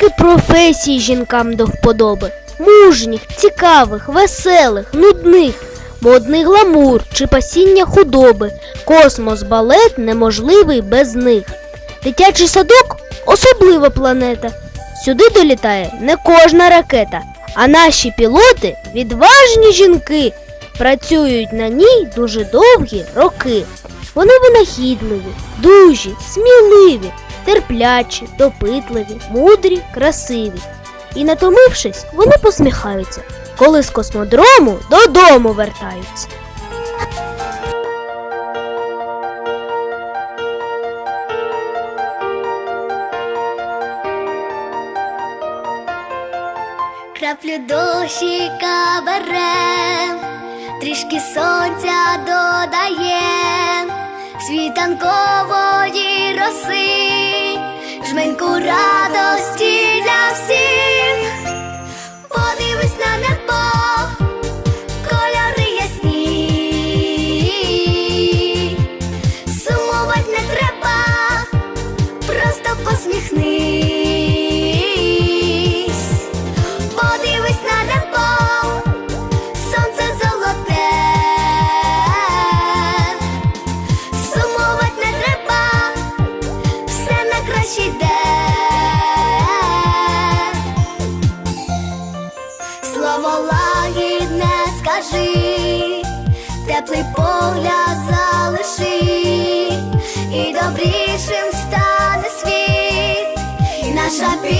Стільки професій жінкам до вподоби. Мужніх, цікавих, веселих, нудних, модний гламур чи пасіння худоби. Космос балет неможливий без них. Дитячий садок особлива планета. Сюди долітає не кожна ракета, а наші пілоти відважні жінки. Працюють на ній дуже довгі роки. Вони винахідливі, дужі, сміливі, терплячі, допитливі, мудрі, красиві. І натомившись, вони посміхаються, коли з космодрому додому вертаються. Краплю дощика берем, трішки сонця додає, світанкової роси, жменьку радості для всіх. Подивись на небо, кольори ясні, сумувати не треба, просто посміхнись. На краще. Слово лагідне скажи, теплий погляд залиши, і добрішим стане світ, і наша пісня.